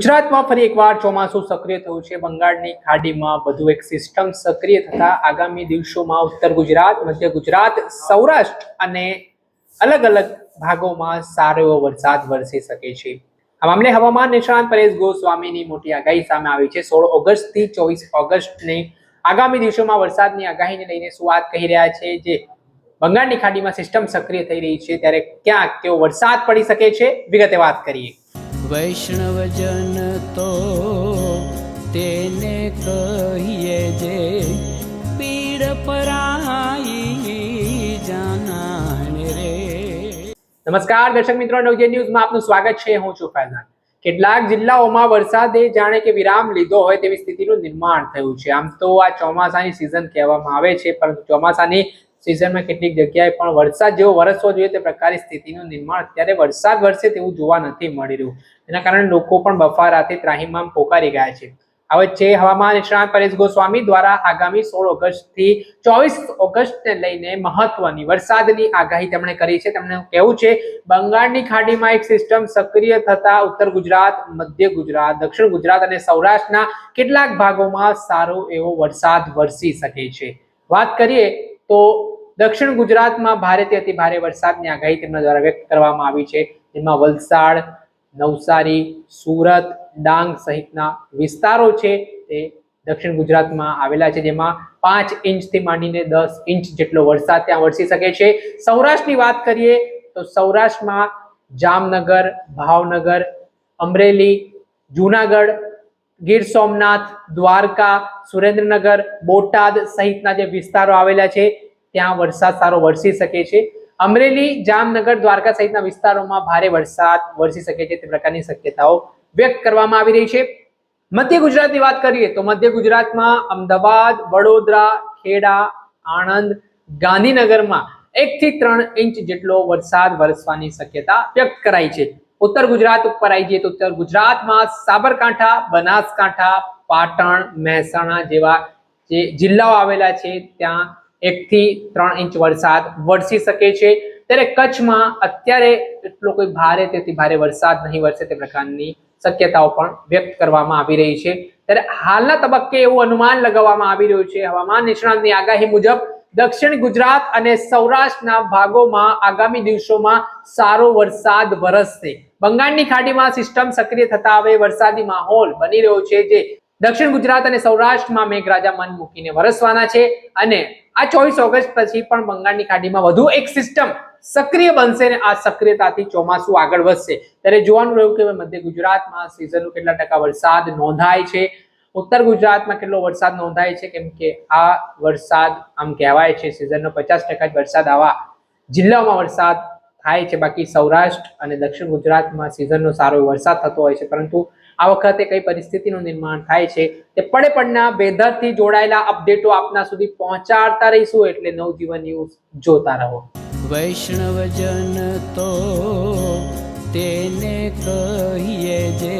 ગુજરાતમાં ફરી એકવાર ચોમાસું સક્રિય થયું છે. બંગાળની ખાડીમાં વધુ એક સિસ્ટમ સક્રિય થતા આગામી દિવસોમાં ઉત્તર ગુજરાત, મધ્ય ગુજરાત, સૌરાષ્ટ્ર અને અલગ અલગ ભાગોમાં સારો એવો વરસાદ વરસી શકે છે. આ મામલે હવામાન નિષ્ણાંત પરેશ ગોસ્વામીની મોટી આગાહી સામે આવી છે. સોળ ઓગસ્ટથી ચોવીસ ઓગસ્ટની આગામી દિવસોમાં વરસાદની આગાહીને લઈને શું વાત કહી રહ્યા છે જે બંગાળની ખાડીમાં સિસ્ટમ સક્રિય થઈ રહી છે, ત્યારે ક્યાંક કેવો વરસાદ પડી શકે છે? વિગતે વાત કરીએ. વૈષ્ણવજન તો તેને કહીએ જે પીડ પરાઈ જાનાને રે. નમસ્કાર, દર્શક મિત્રો, નવજે ન્યૂઝમાં આપનું સ્વાગત છે. હું છું ફૈઝાન. કેટલાક જિલ્લાઓમાં વરસાદે જાણે કે વિરામ લીધો હોય તેવી સ્થિતિનું નિર્માણ થયું છે. આમ તો આ ચોમાસાની સિઝન કહેવામાં આવે છે, પરંતુ ચોમાસાની સિઝનમાં કેટલીક જગ્યાએ પણ વરસાદ જેવો વરસવો જોઈએ તે પ્રકારની સ્થિતિનું નિર્માણ અત્યારે વરસાદ વરસે તેવું જોવા નથી મળી રહ્યું. એના કારણે લોકો પણ બફારાથી ત્રાહીમામ પોકારી ગયા છે. હવે છે હવામાન નિષ્ણાત પરેશ ગોસ્વામી દ્વારા આગામી સોળ ઓગસ્ટથી ચોવીસ ઓગસ્ટને લઈને મહત્વની વરસાદની આગાહી તેમણે કરી છે. તેમણે કહેવું છે, બંગાળની ખાડીમાં એક સિસ્ટમ સક્રિય થતા ઉત્તર ગુજરાત, મધ્ય ગુજરાત, દક્ષિણ ગુજરાત અને સૌરાષ્ટ્રના કેટલાક ભાગોમાં સારો એવો વરસાદ વરસી શકે છે. વાત કરીએ તો દક્ષિણ ગુજરાતમાં ભારેથી અતિ ભારે વરસાદની આગાહી તેમના દ્વારા વ્યક્ત કરવામાં આવી છે. જેમાં વલસાડ, નવસારી, સુરત, ડાંગ સહિતના વિસ્તારો છે તે દક્ષિણ ગુજરાતમાં આવેલા છે. જેમાં પાંચ ઇંચથી માંડીને દસ ઇંચ જેટલો વરસાદ ત્યાં વરસી શકે છે. સૌરાષ્ટ્રની વાત કરીએ તો સૌરાષ્ટ્રમાં જામનગર, ભાવનગર, અમરેલી, જુનાગઢ ગીર સોમનાથ, દ્વારકા, સુરેન્દ્રનગર, બોટાદ સહિતના જે વિસ્તારો આવેલા છે, ત્યાં વરસાદ સારો વરસી શકે છે. અમરેલી, જામનગર, દ્વારકા સહિતના વિસ્તારોમાં ભારે વરસાદ વરસી શકે છે. તે પ્રકારની શક્યતાઓ વ્યક્ત કરવામાં આવી રહી છે. મધ્ય ગુજરાતની વાત કરીએ તો મધ્ય ગુજરાતમાં અમદાવાદ, વડોદરા, ખેડા, આણંદ, ગાંધીનગરમાં એક થી ત્રણ ઇંચ જેટલો વરસાદ વરસવાની શક્યતા વ્યક્ત કરાઈ છે. ઉત્તર ગુજરાત ઉપર આવી જઈએ તો ઉત્તર ગુજરાતમાં સાબરકાંઠા, બનાસકાંઠા, પાટણ, મહેસાણા જેવા જે જિલ્લાઓ આવેલા છે, ત્યાં એક થી ત્રણ ઇંચ વરસાદ વરસી શકે છે. ત્યારે કચ્છમાં અત્યારે એટલો કોઈ ભારે તેથી ભારે વરસાદ નહીં વરસે તે પ્રકારની શક્યતાઓ પણ વ્યક્ત કરવામાં આવી રહી છે. ત્યારે હાલના તબક્કે એવું અનુમાન લગાવવામાં આવી રહ્યું છે. હવામાન નિષ્ણાંતની આગાહી મુજબ દક્ષિણ ગુજરાત અને સૌરાષ્ટ્રના ભાગોમાં આગામી દિવસોમાં સારો વરસાદ વરસશે. બંગાળની ખાડીમાં સિસ્ટમ સક્રિય થતા હવે વરસાદી માહોલ બની રહ્યો છે જે દક્ષિણ ગુજરાત અને સૌરાષ્ટ્રમાં મેઘરાજા મન મૂકીને વરસવાના છે. અને આ ચોવીસ ઓગસ્ટ પછી પણ બંગાળની ખાડીમાં વધુ એક સિસ્ટમ સક્રિય બનશે અને આ સક્રિયતાથી ચોમાસું આગળ વધશે. ત્યારે જોવાનું રહ્યું કે મધ્ય ગુજરાતમાં સિઝનનો કેટલા ટકા વરસાદ નોંધાય છે? ઉત્તર ગુજરાતમાં કેટલો વરસાદ નોંધાય છે? કેમ કે આ વરસાદ આમ કહેવાય છે સિઝનનો પચાસ ટકા જ વરસાદ આવા જિલ્લાઓમાં વરસાદ થાય છે. બાકી સૌરાષ્ટ્ર અને દક્ષિણ ગુજરાતમાં સિઝનનો સારો વરસાદ થતો હોય છે. પરંતુ આ વખતે કઈ પરિસ્થિતિનું નિર્માણ થાય છે તે પડે પડના વેધરથી જોડાયેલા અપડેટો આપના સુધી પહોંચાડતા રહીશું એટલે નવજીવન ન્યૂઝ જોતા રહો. વૈષ્ણવજન તો તેને કહીએ જે